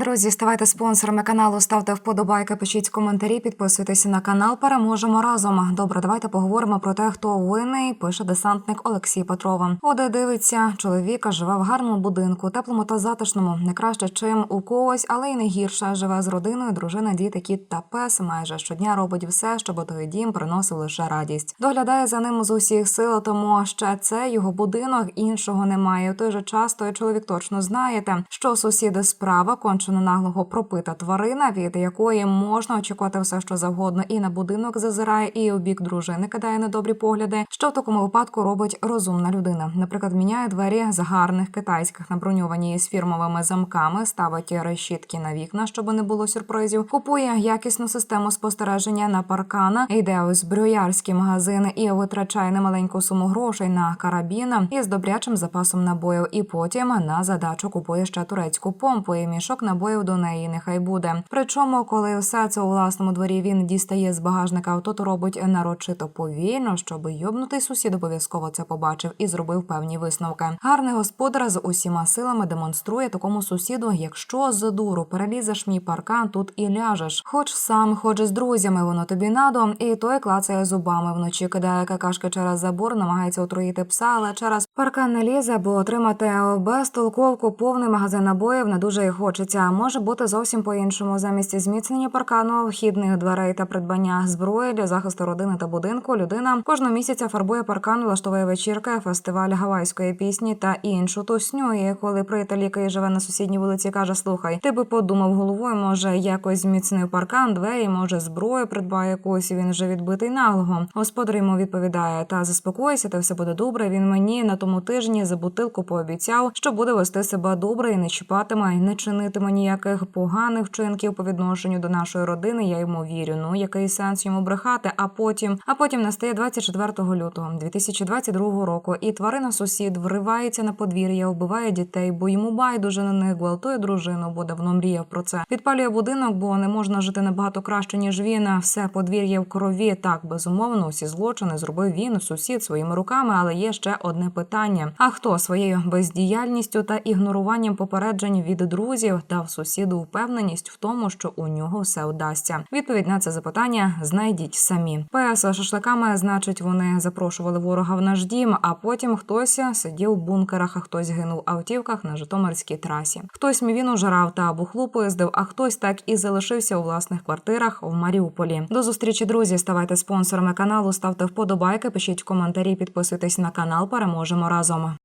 Друзі, ставайте спонсорами каналу, ставте вподобайки, пишіть коментарі, підписуйтесь на канал. Переможемо разом. Добре, давайте поговоримо про те, хто винний. Пише десантник Олексій Петрова. Оде дивиться, чоловіка живе в гарному будинку, теплому та затишному. Не краще, чим у когось, але й не гірше. Живе з родиною, дружина, діти, кіт та пес. Майже щодня робить все, щоб той дім приносив лише радість. Доглядає за ним з усіх сил, тому ще це його будинок, іншого немає. У той же час той чоловік точно знаєте, що сусіди справа кончено наглого пропита тварина, від якої можна очікувати все, що завгодно, і на будинок зазирає, і у бік дружини кидає недобрі погляди. Що в такому випадку робить розумна людина? Наприклад, міняє двері з гарних китайських на броньовані з фірмовими замками, ставить решітки на вікна, щоб не було сюрпризів. Купує якісну систему спостереження на паркана, йде у зброярські магазини і витрачає немаленьку суму грошей на карабіна із добрячим запасом набоїв. І потім на задачу купує ще турецьку помпу і мішок набоїв до неї. Нехай буде. Причому, коли все це у власному дворі він дістає з багажника авто, то робить нарочито повільно, щоб йобнутий сусід обов'язково це побачив і зробив певні висновки. Гарний господар з усіма силами демонструє такому сусіду, якщо з дуру перелізеш мій паркан, тут і ляжеш. Хоч сам, хоч з друзями, воно тобі надо, і той клацає зубами вночі, кидає какашки через забор, намагається отруїти пса, але через паркан не лізе, бо отримати безтолковку повний магазин набоїв не дуже й хочеться. Може бути зовсім по-іншому. Замість зміцнення паркану, вхідних дверей та придбання зброї для захисту родини та будинку. Людина кожного місяця фарбує паркан, влаштовує вечірки, фестиваль гавайської пісні та іншу тусню. І коли приятель, який живе на сусідній вулиці, каже: Слухай, ти би подумав головою, може якось зміцнив паркан, двері, може зброю придбає якусь. Він вже відбитий наглого. Господар йому відповідає: Та заспокойся, та все буде добре. Він мені на тому тижні за бутилку пообіцяв, що буде вести себе добре і не чіпатиме, і не чинитиме ніяких поганих вчинків по відношенню до нашої родини. Я йому вірю. Ну який сенс йому брехати? А потім, а потім настає 24 лютого 2022 року, і тварина сусід вривається на подвір'я, вбиває дітей, бо йому байдуже на них гвалтує дружину, бо давно мріяв про це. Підпалює будинок, бо не можна жити набагато краще ніж він. Все подвір'я в крові. Так безумовно, усі злочини зробив він, сусід своїми руками. Але є ще одне питання: а хто своєю бездіяльністю та ігноруванням попереджень від друзів дав сусіду впевненість в тому, що у нього все вдасться? Відповідь на це запитання знайдіть самі. ПС шашликами, значить, вони запрошували ворога в наш дім, а потім хтось сидів в бункерах, а хтось гинув автівках на Житомирській трасі. Хтось мівіну жрав та бухлу поїздив, а хтось так і залишився у власних квартирах в Маріуполі. До зустрічі, друзі. Ставайте спонсорами каналу, ставте вподобайки, пишіть коментарі, підписуйтесь на канал. Переможемо разом.